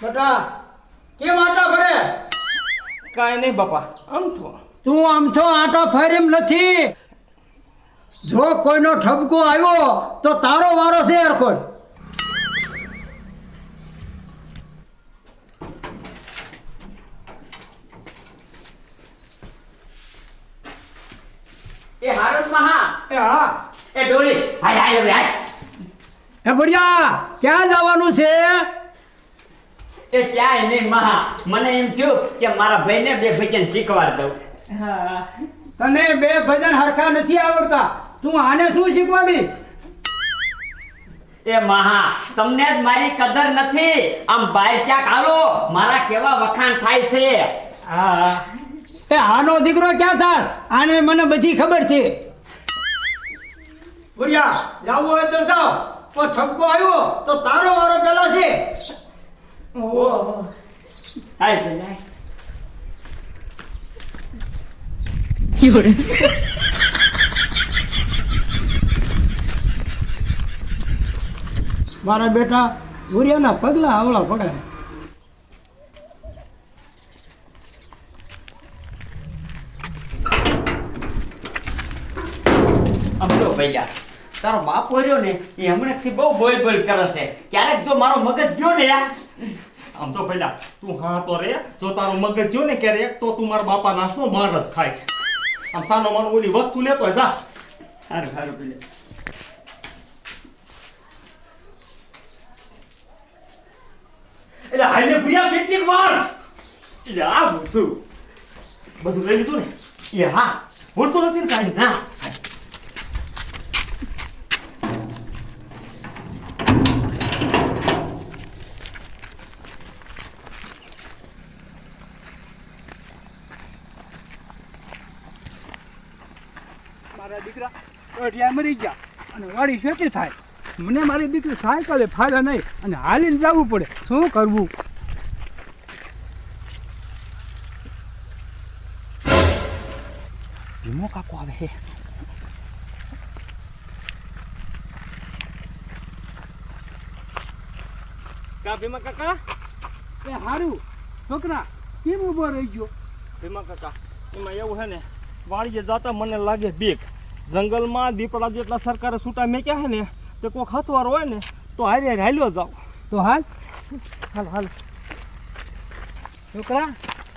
બેટા કેમ આટા ફરે? કાંઈ નહીં બાપા આમ તો તું આમ છો આટો ફેરીમ નથી. જો કોઈનો ઠપકો આવ્યો તો તારો વારો છે હરખો એ હારું મહા. એ હા. એ ડોલી. હાય હાય હવે હાય. એ બઢિયા ક્યાં જવાનું છે? એ ક્યાંય નહીં મહા. મને એમ થયું કે મારા ભાઈને બે ભજન શીખવાડ દઉં. તને બે ભજન હરખા નથી આવડતા. તું આને શું શીખવાડી? એ મહા તમને જ મારી કદર નથી. આમ બહાર ક્યાંક હાલો મારા કેવા વખાણ થાય છે. હા. એ આનો દીકરો ક્યાં થાય આને મને બધી ખબર છે. બુરિયા જાવું હોય તો જાઓ પણ ઠપકો આવ્યો તો તારો વારો પેલા છે. હાય ભાઈ હાય મારા બેટા બુરિયાના પગલા આવડા પડે તારો બાપ રહ્યો ને, એ હમણાંથી બહુ બોલ બોલ કરે છે. ક્યારેક જો મારો મગજ ગયો ને આમ તો પેલા તું હા તો રે જો તારું મગજ જો ને ક્યારે તો તું મારા બાપા નાશનો માર જ ખાય. આમ સાનો માનો ઓલી વસ્તુ લેતો જા. હારું હારું પેલા એટલે હાઈને ભૂયા કેટલીક વાર? એટલે આ શું? બધું લઈ લીધું ને? એ હા ભૂલતો નથી ને કાંઈ? ના. મારા દીકરા અઢિયા મરી ગયા અને વાડી શેટી થાય. મને મારી દીકરી સાયકલે ફાયદા નહીં અને હાલીને જવું પડે. શું કરવું? ધીમો કાકો આવે છે. ભીમા કાકા? એ હારું. છોકરા, કેમ ઊભો રહી ગયો? ભીમા કાકા, એમાં એવું છે ને વાળીએ જતા મને લાગે બીક. જંગલમાં દીપડા જેટલા સરકારે છૂટા મેક્યા છે ને તે કોઈક હથવાર હોય ને તો હારે હારે હાલ્યો જાઓ. તો હાલ. હાલ હાલ. છોકરા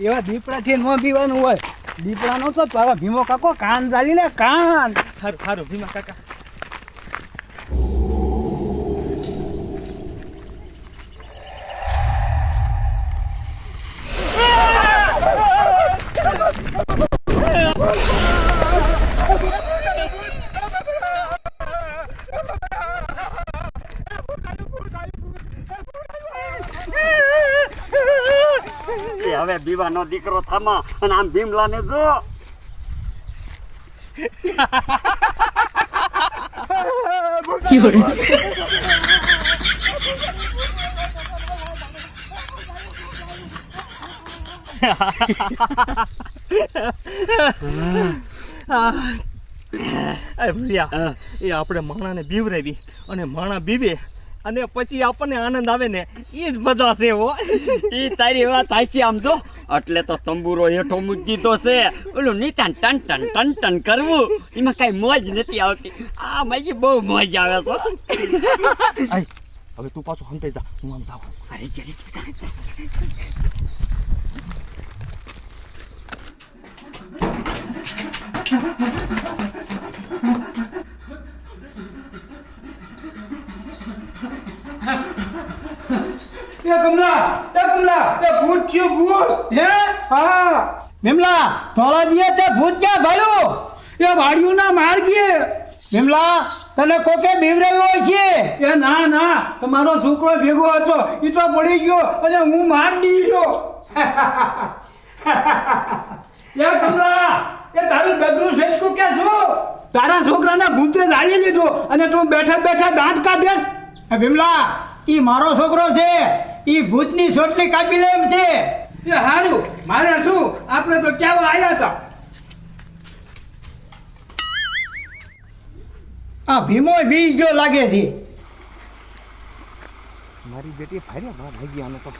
એવા દીપડાથી ન પીવાનું હોય. દીપડાનો તો તારા ભીમો કાકો કાન ચાલીને કાન. સારું સારું ભીમા કાકા એ હવે બીવાનો દીકરો થમા અને આમ ભીમલાને જો. એ આપણે માણાને બીવરાવી અને માણા બીવે અને પછી આપણને આનંદ આવે ને એ જ મજા છે હો. એ તારી વાત થાય છે આમ જો. એટલે તો તંબુરો હેઠો મૂકી તો છે. ઓલું નીતાન ટન ટન ટન ટન કરવું. એમાં કઈ મોજ નથી આવતી. આ માજી બહુ મોજ આવે છે. હવે તું પાછું હંતે જા. હું આમ જાઉં. અરે જરી જા, એ કમલા એ કમલા. એ ભૂત થયું ભૂત. હે? હા. વિમલા થોડા દિવસ તે ભૂત ક્યાં ભાડ્યું? એ વાડિયુંના માર્ગે. વિમલા તને કોકે બીવરાવ્યો હોય છે એ ના ના. તમારો છોકરો ભેગો હતો. એ તો પડી ગયો. અને હું માર દીધો એ કમલા. એ તારું બેગનું શેકું કે શું તારા છોકરાને ભૂતે લાવી લીધો. અને તું બેઠા બેઠા દાંત કાઢે. એ મારો છોકરો છે. એ ભૂતની સોટલી કાપી લે એમ છે. એ સારું મારે શું? આપણે તો ક્યાં આવ્યા હતા? આ ભીમો બીજ જો લાગે છે. મારી બેટી ફાર્યા મારા ભાગી ગયા તો.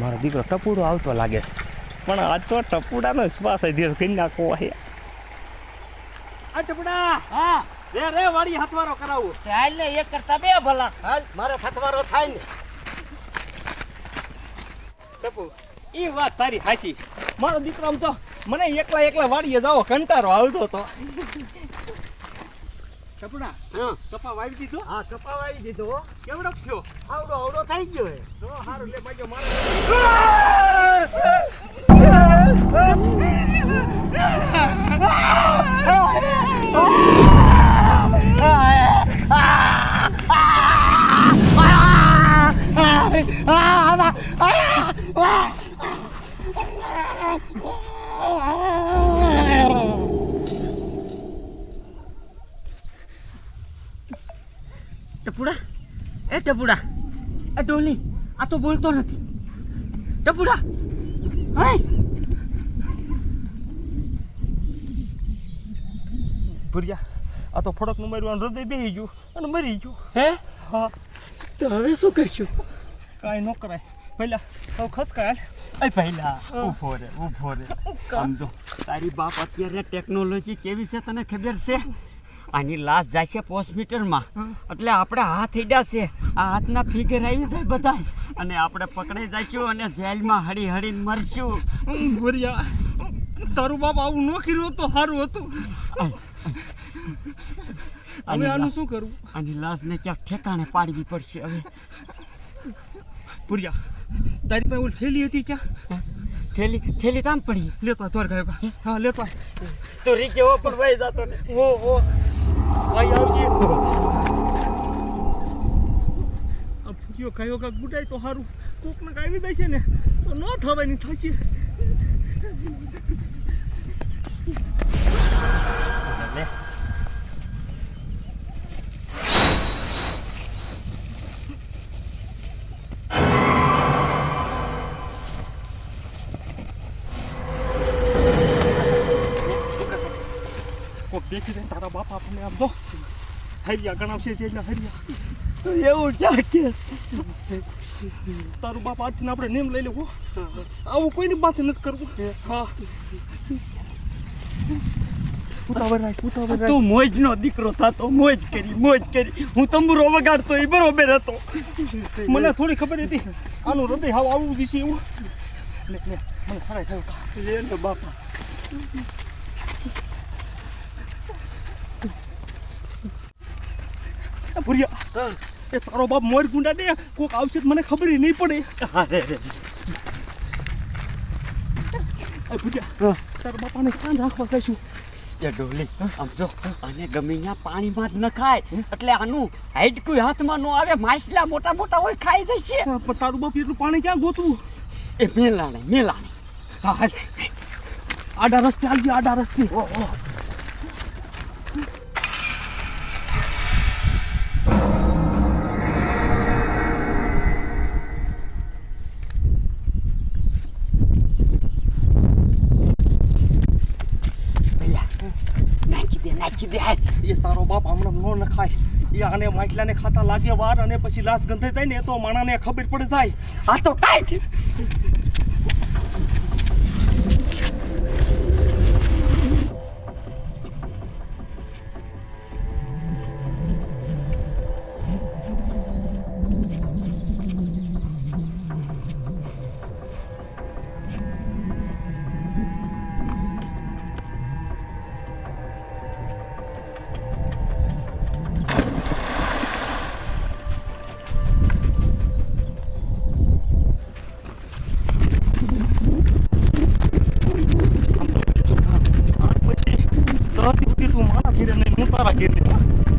મારો દીકરો ટપુડો આવતો લાગે છે. પણ આ તો ટપુડાનો શ્વાસ ધીરે કરી નાખવો છે ટપુડા હા. રે રે વાડી હાથવારો કરાવું. હાલ ને એક કરતા બે ભલા. હાલ મારે થતવારો થાય ને. ટપુ એ વાત તારી સાચી. મારો દીકરો આમ તો મને એકલા એકલા વાડીએ જાવો કંટારો આવતો તો. ટપુડા હા. કપા વાવી દીધો? હા કપાવાઈ દીધો. કેવડો થયો? આવડો આવડો થઈ ગયો તો હારું લે બાજો મારે. એ ટપુડા. એ ડોલી આ તો બોલતો નથી. ટપુડા. હાય ભુરિયા આ તો ફડકનું માર્યું હૃદય બેહી ગયું અને મરી ગયું. હે? હા. તો હવે શું કરશું? કાંઈ ન કરાય. પહેલા હવે ખસકાય એ પહેલા ઊભો રે ઊભો રે. સમજો તારી બાપ અત્યારે ટેકનોલોજી કેવી છે તને ખબર છે? આની લાશ જાય છે પોસ્ટ એટલે આપણે હાથ હેડ્યા છે આ હાથના ફિગર આવી જાય બધા અને આપણે પકડાઈ જઈશું અને જેલમાં હળી હળી મરશું ભૂરિયા તારું બાપ આવું ન કર્યું તો સારું હતું. હવે આનું શું કરવું? આની લાશને ક્યાંક ઠેકાણે પાડવી પડશે હવે. પુરિયા તારી પાસે ઓલી થેલી હતી ક્યાં? થેલી થેલી કામ પડી? લેતો તોર ગયો હા? લેતો. તો રીચે પણ વહી જતો ને. ઓ ઓ ભાઈ, આવજે. આ ભૂરિયો કયો કાંક બુટાય તો સારું કોકને કાંઈ આવી જાય છે ને, તો ન થવાની થાકી હરિયા ઘણા છે એટલે હરિયા એવું ક્યાં કે? તારું બાપ આજથી આપણે નેમ લઈ લેવું આવું કોઈની પાસે નથી કરવું. હા. તું મોજનો દીકરો થતો મોજ કરી મોજ કરી. હું તંબુરો વગાડતો એ બરોબર હતો. મને થોડી ખબર હતી આનું હૃદય હાવ આવું જ છે એવું. લે લે મને ખરાય થયું. લે બાપા. ભૂરિયા. એ તારો બાપ મોર ગુંડા દે કોક આવશે મને ખબર નહીં પડે. ભૂરિયા તારા બાપાને ક્યાં રાખવા કહીશું એ ડોલી આમ જો આને ગમે ત્યાં પાણીમાં જ ન ખાય એટલે આનું હાઈડકું હાથમાં ન આવે માછલા મોટા મોટા હોય ખાઈ જાય છે. પણ તારું બાપ એટલું પાણી ક્યાં ગોતવું? એ મેલાણે મેલાણે. હા આડા રસ્તે હાલજે આડા રસ્તે. પેલા એ આને માછલાને ખાતા લાગે વાર અને પછી લાશ ગંધાઈ જાય ને તો માણાને ખબર પડી જાય. આ તો કાંઈ Fahrradgehen nicht.